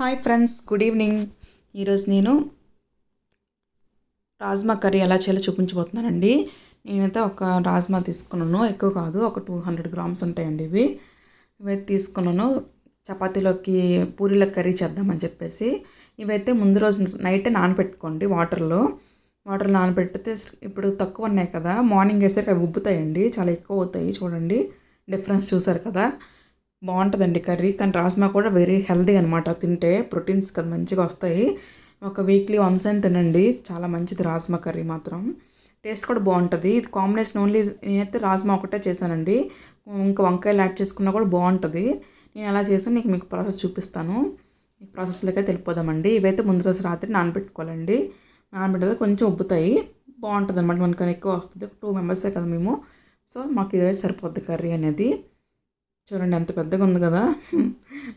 Hi friends good evening. ఈరోజు నేను rajma curry ఎలా చేయాలో చూపించబోతున్నానండి. నేనైతే ఒక రాజ్మా తీసుకున్నాను. ఎక్కువ కాదు ఒక టూ హండ్రెడ్ గ్రామ్స్ ఉంటాయండి ఇవి. ఇవైతే తీసుకున్నాను. చపాతీలోకి పూరీల కర్రీ చేద్దామని చెప్పేసి. ఇవైతే ముందు రోజు నైటే నానబెట్టుకోండి వాటర్లో. వాటర్ నానబెట్టితే ఇప్పుడు తక్కువ ఉన్నాయి కదా. మార్నింగ్ వేసరికి అవి ఉబ్బుతాయండి. చాలా ఎక్కువ అవుతాయి. చూడండి. డిఫరెన్స్ చూసారు కదా. బాగుంటుందండి కర్రీ. కానీ రాజ్మా కూడా వెరీ హెల్దీ అనమాట తింటే ప్రోటీన్స్ కదా మంచిగా వస్తాయి. ఒక వీక్లీ వన్స్ అని తినండి. చాలా మంచిది రాజ్మా కర్రీ మాత్రం. టేస్ట్ కూడా బాగుంటుంది. ఇది కాంబినేషన్ ఓన్లీ నేనైతే రాజ్మా ఒకటే చేశానండి. ఇంకా వంకాయలు యాడ్ చేసుకున్నా కూడా బాగుంటుంది. నేను ఎలా చేసాను నీకు మీకు ప్రాసెస్ చూపిస్తాను. ఈ ప్రాసెస్లోకి తెలిపోదామండి ఇవైతే ముందు రోజు రాత్రి నానబెట్టుకోవాలండి. నానబెట్టితే కొంచెం ఉబ్బుతాయి. బాగుంటుంది అనమాట మనకని ఎక్కువ వస్తుంది. టూ మెంబర్సే కదా మేము. సో మాకు ఇదే సరిపోద్ది కర్రీ అనేది. చూడండి ఎంత పెద్దగా ఉంది కదా.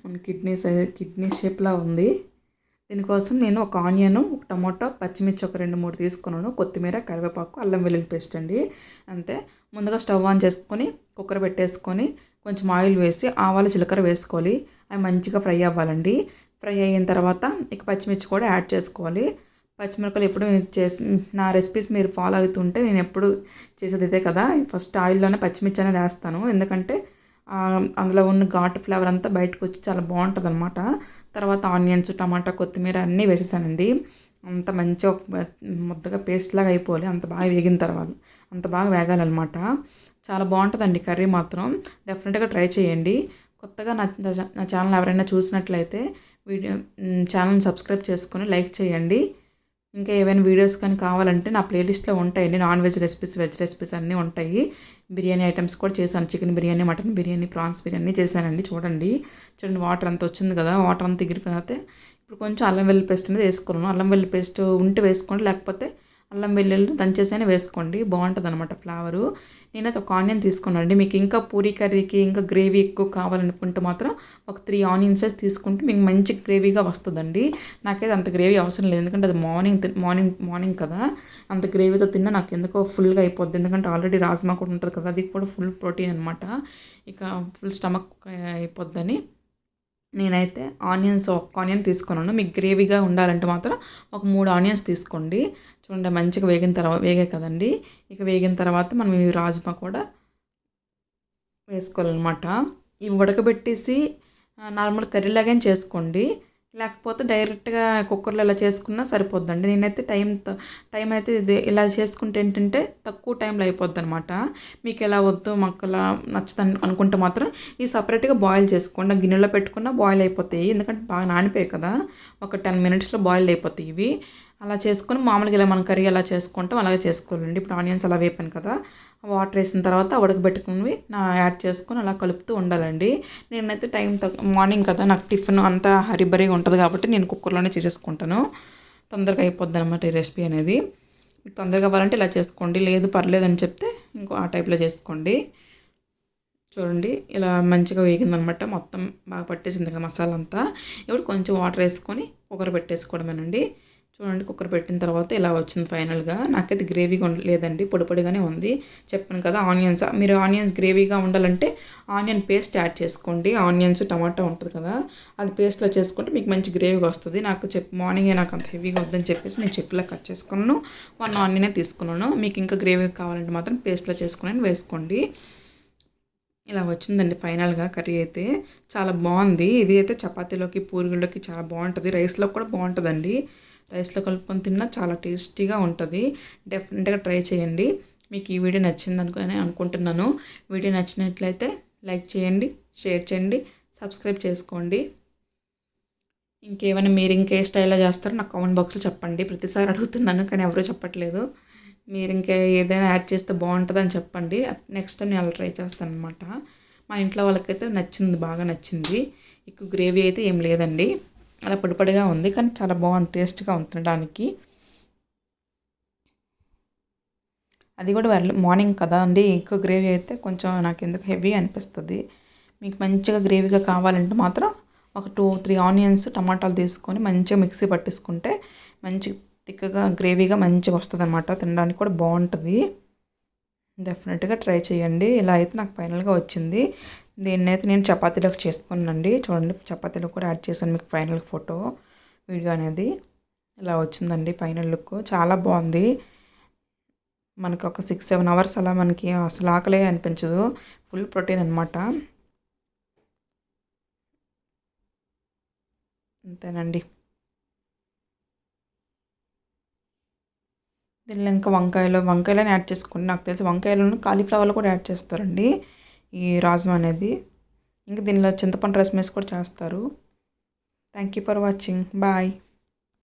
మన కిడ్నీ సైజ్ కిడ్నీ షేప్లా ఉంది. దీనికోసం నేను ఒక ఆనియన్ ఒక టమాటో పచ్చిమిర్చి ఒక రెండు మూడు తీసుకున్నాను. కొత్తిమీర కరివేపాకు అల్లం వెల్లుల్లి పేస్ట్ అండి. అంతే. ముందుగా స్టవ్ ఆన్ చేసుకొని కుక్కర్ పెట్టేసుకొని కొంచెం ఆయిల్ వేసి ఆవాలు జీలకర్ర వేసుకోవాలి. అవి మంచిగా ఫ్రై అవ్వాలండి. ఫ్రై అయిన తర్వాత ఇక పచ్చిమిర్చి కూడా యాడ్ చేసుకోవాలి. పచ్చిమిరపకాయలు ఎప్పుడు చేసి నా రెసిపీస్ మీరు ఫాలో అవుతుంటే నేను ఎప్పుడు చేసేది ఇదే కదా. ఫస్ట్ ఆయిల్లోనే పచ్చిమిర్చి అనేది వేస్తాను. ఎందుకంటే అందులో ఉన్న ఘాటు ఫ్లేవర్ అంతా బయటకు వచ్చి చాలా బాగుంటుంది అనమాట తర్వాత ఆనియన్స్ టమాటా కొత్తిమీర అన్నీ వేసేసానండి. అంత మంచిగా ముద్దగా పేస్ట్ లాగా అయిపోవాలి. అంత బాగా వేగిన తర్వాత అంత బాగా వేగాలన్నమాట. చాలా బాగుంటుందండి కర్రీ మాత్రం. డెఫినెట్గా ట్రై చేయండి. కొత్తగా నా నా ఛానల్ ఎవరైనా చూసినట్లయితే వీడియో ఛానల్ని సబ్స్క్రైబ్ చేసుకొని లైక్ చేయండి. ఇంకా ఏవైనా వీడియోస్ కానీ కావాలంటే నా ప్లేలిస్ట్లో ఉంటాయండి. Non veg recipes veg recipes అన్నీ ఉంటాయి. బిర్యానీ ఐటమ్స్ కూడా చేశాను. Chicken biryani mutton biryani prawns biryani చేశానండి. చూడండి. చూడండి వాటర్ అంతా వచ్చింది కదా. వాటర్ అంతా ఎగిరిపోతే ఇప్పుడు కొంచెం అల్లం వెల్లుల్లి పేస్ట్ అనేది వేసుకున్నాను. అల్లం వెల్లుల్లి పేస్ట్ ఉంటే వేసుకోండి. లేకపోతే అల్లం వెల్లుల్లి దంచేసైనా వేసుకోండి. బాగుంటుంది అనమాట ఫ్లేవరు. నేనైతే ఒక ఆనియన్ తీసుకున్నానండి. మీకు ఇంకా పూరీ కర్రీకి ఇంకా గ్రేవీ ఎక్కువ కావాలనుకుంటే మాత్రం ఒక త్రీ ఆనియన్సెస్ తీసుకుంటే మీకు మంచి గ్రేవీగా వస్తుందండి. నాకైతే అంత గ్రేవీ అవసరం లేదు. ఎందుకంటే అది మార్నింగ్ మార్నింగ్ మార్నింగ్ కదా. అంత గ్రేవీతో తిన్నా నాకు ఎందుకో ఫుల్గా అయిపోద్ది. ఎందుకంటే ఆల్రెడీ రాజ్మా కూడా ఉంటుంది కదా అది కూడా ఫుల్ ప్రోటీన్ అనమాట ఇక ఫుల్ స్టమక్ అయిపోద్దని. నేనైతే ఆనియన్స్ ఒక ఆనియన్ తీసుకున్నాను. మీకు గ్రేవీగా ఉండాలంటే మాత్రం ఒక మూడు ఆనియన్స్ తీసుకోండి. చూడండి మంచిగా వేగిన తర్వాత వేగే కదండి. ఇక వేగిన తర్వాత మనం ఈ రాజ్మా కూడా వేసుకోవాలన్నమాట. ఇవి ఉడకబెట్టేసి నార్మల్ కర్రీలాగే చేసుకోండి. లేకపోతే డైరెక్ట్గా కుక్కర్లో ఇలా చేసుకున్నా సరిపోద్దండి. నేనైతే టైం టైం అయితే ఇది ఇలా చేసుకుంటే ఏంటంటే తక్కువ టైంలో అయిపోద్ది అనమాట మీకు ఎలా వద్దు మాకు అలా నచ్చుతుంది అనుకుంటే మాత్రం ఈ సపరేట్గా బాయిల్ చేసుకోండి. గిన్నెలో పెట్టుకున్న బాయిల్ అయిపోతాయి. ఎందుకంటే బాగా నానిపోయాయి కదా. ఒక టెన్ మినిట్స్లో బాయిల్ అయిపోతాయి ఇవి. అలా చేసుకొని మామూలుగా ఇలా మనం కర్రీ ఎలా చేసుకుంటాం అలాగే చేసుకోవాలండి. ఇప్పుడు ఆనియన్స్ అలా వేపాను కదా వాటర్ వేసిన తర్వాత ఉడకబెట్టుకుని నా యాడ్ చేసుకొని అలా కలుపుతూ ఉండాలండి. నేనైతే టైం మార్నింగ్ కదా నాకు టిఫిన్ అంతా హరిబరిగా ఉంటుంది కాబట్టి నేను కుక్కర్లోనే చేసేసుకుంటాను. తొందరగా అయిపోద్ది అనమాట ఈ రెసిపీ అనేది. తొందరగా కావాలంటే ఇలా చేసుకోండి లేదు పర్లేదని చెప్తే ఇంకో ఆ టైప్లో చేసుకోండి. చూడండి ఇలా మంచిగా వేగిందనమాట మొత్తం బాగా పట్టేసింది కదా మసాలా అంతా. ఇప్పుడు కొంచెం వాటర్ వేసుకొని కుక్కర్ పెట్టేసుకోవడమేనండి. చూడండి కుక్కర్ పెట్టిన తర్వాత ఇలా వచ్చింది ఫైనల్గా. నాకైతే గ్రేవీగా లేదండి పొడి పొడిగానే ఉంది. చెప్పాను కదా ఆనియన్స్. మీరు ఆనియన్స్ గ్రేవీగా ఉండాలంటే ఆనియన్ పేస్ట్ యాడ్ చేసుకోండి. ఆనియన్స్ టమాటా ఉంటుంది కదా అది పేస్ట్లో చేసుకుంటే మీకు మంచి గ్రేవీగా వస్తుంది. నాకు చెప్ మార్నింగే నాకు అంత హెవీగా వద్దని చెప్పేసి నేను చెప్పులా కట్ చేసుకున్నాను. వన్ ఆనియనే తీసుకున్నాను. మీకు ఇంకా గ్రేవీ కావాలంటే మాత్రం పేస్ట్లో చేసుకుని వేసుకోండి. ఇలా వచ్చిందండి ఫైనల్గా కర్రీ అయితే. చాలా బాగుంది. ఇది అయితే చపాతీలోకి పూరిగుళ్ళకి చాలా బాగుంటుంది. రైస్లో కూడా బాగుంటుందండి. రైస్లో కలుపుకొని తిన్నా చాలా టేస్టీగా ఉంటుంది. డెఫినెట్గా ట్రై చేయండి. మీకు ఈ వీడియో నచ్చింది అనుకుని అనుకుంటున్నాను. వీడియో నచ్చినట్లయితే లైక్ చేయండి షేర్ చేయండి సబ్స్క్రైబ్ చేసుకోండి. ఇంకేమైనా మీరు ఇంకే స్టైల్లో చేస్తారో నాకు కామెంట్ బాక్స్లో చెప్పండి. ప్రతిసారి అడుగుతున్నాను కానీ ఎవరూ చెప్పట్లేదు. మీరు ఇంకా ఏదైనా యాడ్ చేస్తే బాగుంటుందని చెప్పండి. నెక్స్ట్ టైం నేను అలా ట్రై చేస్తాను అనమాట మా ఇంట్లో వాళ్ళకైతే నచ్చింది బాగా నచ్చింది. ఎక్కువ గ్రేవీ అయితే ఏం లేదండి. అలా పొడిపొడిగా ఉంది కానీ చాలా బాగుంది టేస్ట్గా ఉంది తినడానికి. అది కూడా మార్నింగ్ కదా అండి ఎక్కువ గ్రేవీ అయితే కొంచెం నాకు ఎందుకు హెవీ అనిపిస్తుంది. మీకు మంచిగా గ్రేవీగా కావాలంటే మాత్రం ఒక టూ త్రీ ఆనియన్స్ టమాటాలు తీసుకొని మంచిగా మిక్సీ పట్టేసుకుంటే మంచి తిక్కగా గ్రేవీగా మంచిగా వస్తుంది అనమాట తినడానికి కూడా బాగుంటుంది. డెఫినెట్గా ట్రై చేయండి ఇలా అయితే నాకు ఫైనల్గా వచ్చింది. దీన్ని అయితే నేను చపాతీలకు చేసుకున్నానండి. చూడండి చపాతీలు కూడా యాడ్ చేశాను మీకు ఫైనల్ ఫోటో వీడియో అనేది. ఇలా వచ్చిందండి ఫైనల్ లుక్. చాలా బాగుంది. మనకు ఒక సిక్స్ సెవెన్ అవర్స్ అలా మనకి అసలు ఆకలే అనిపించదు. ఫుల్ ప్రోటీన్ అనమాట అంతేనండి. దీనిలో ఇంకా వంకాయలు వంకాయలను యాడ్ చేసుకోండి నాకు తెలిసి వంకాయలను కాలీఫ్లవర్లు కూడా యాడ్ చేస్తారండి. ఈ రాజ్మా అనేది. ఇంకా దీనిలో చింతపండు రసం వేసి కూడా చేస్తారు. Thank you for watching bye